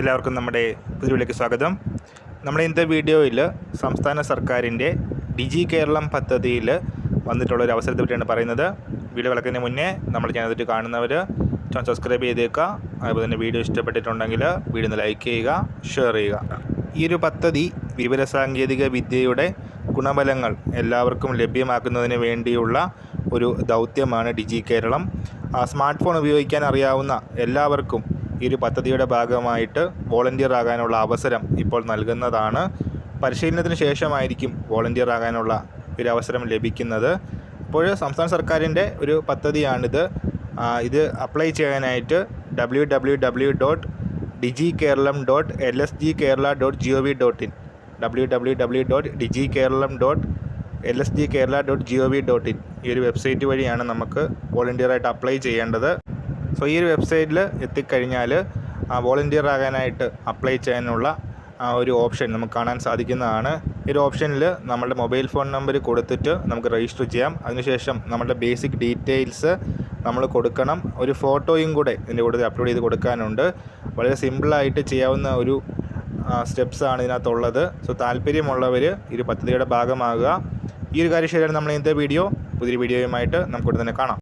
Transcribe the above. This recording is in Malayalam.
എല്ലാവർക്കും നമ്മുടെ പുതിയവിലേക്ക് സ്വാഗതം. നമ്മുടെ ഇന്നത്തെ വീഡിയോയിൽ സംസ്ഥാന സർക്കാരിന്റെ ഡിജി കേരളം പദ്ധതിയിൽ വന്നിട്ടുള്ള ഒരു അവസരത്തെ പറ്റിയാണ് പറയുന്നത്. വീഡിയോ വിളക്കുന്നതിന് മുന്നേ നമ്മൾ ചാനൽ കാണുന്നവർ ചാനൽ സബ്സ്ക്രൈബ് ചെയ്തേക്കുക അതുപോലെ തന്നെ വീഡിയോ ഇഷ്ടപ്പെട്ടിട്ടുണ്ടെങ്കിൽ വീഡിയോ ഒന്ന് ലൈക്ക് ചെയ്യുക ഷെയർ ചെയ്യുക. ഈ ഒരു പദ്ധതി വിവരസാങ്കേതിക വിദ്യയുടെ ഗുണഫലങ്ങൾ എല്ലാവർക്കും ലഭ്യമാക്കുന്നതിന് വേണ്ടിയുള്ള ഒരു ദൗത്യമാണ് ഡിജി കേരളം. സ്മാർട്ട് ഫോൺ ഉപയോഗിക്കാൻ അറിയാവുന്ന എല്ലാവർക്കും ഈ ഒരു പദ്ധതിയുടെ ഭാഗമായിട്ട് വോളണ്ടിയർ ആകാനുള്ള അവസരം ഇപ്പോൾ നൽകുന്നതാണ്. പരിശീലനത്തിന് ശേഷമായിരിക്കും വോളണ്ടിയർ ആകാനുള്ള ഒരു അവസരം ലഭിക്കുന്നത്. അപ്പോൾ സംസ്ഥാന സർക്കാരിന്റെ ഒരു പദ്ധതിയാണിത്. ഇത് അപ്ലൈ ചെയ്യാനായിട്ട് W W W dot digi Keralam dot L S G Kerala dot G O V dot in W W W dot digi Keralam dot L S G Kerala dot G O V dot in ഈ ഒരു വെബ്സൈറ്റ് വഴിയാണ് നമുക്ക് വോളണ്ടിയറായിട്ട് അപ്ലൈ ചെയ്യേണ്ടത്. സോ ഈ ഒരു വെബ്സൈറ്റിൽ എത്തിക്കഴിഞ്ഞാൽ വോളണ്ടിയർ ആകാനായിട്ട് അപ്ലൈ ചെയ്യാനുള്ള ഒരു ഓപ്ഷൻ നമുക്ക് കാണാൻ സാധിക്കുന്നതാണ്. ഈ ഒരു ഓപ്ഷനിൽ നമ്മുടെ മൊബൈൽ ഫോൺ നമ്പർ കൊടുത്തിട്ട് നമുക്ക് രജിസ്റ്റർ ചെയ്യാം. അതിനുശേഷം നമ്മുടെ ബേസിക് ഡീറ്റെയിൽസ് നമ്മൾ കൊടുക്കണം. ഒരു ഫോട്ടോയും കൂടെ ഇതിന്റെ കൂടെ അപ്ലോഡ് ചെയ്ത് കൊടുക്കാനുണ്ട്. വളരെ സിമ്പിളായിട്ട് ചെയ്യാവുന്ന ഒരു സ്റ്റെപ്സാണ് ഇതിനകത്തുള്ളത്. സോ താല്പര്യമുള്ളവർ ഈ പദ്ധതിയുടെ ഭാഗമാകുക. ഈ ഒരു കാര്യം ശരിയാണ് നമ്മൾ ഇന്നത്തെ വീഡിയോ പുതിയൊരു വീഡിയോയുമായിട്ട് നമുക്കിവിടെ തന്നെ കാണാം.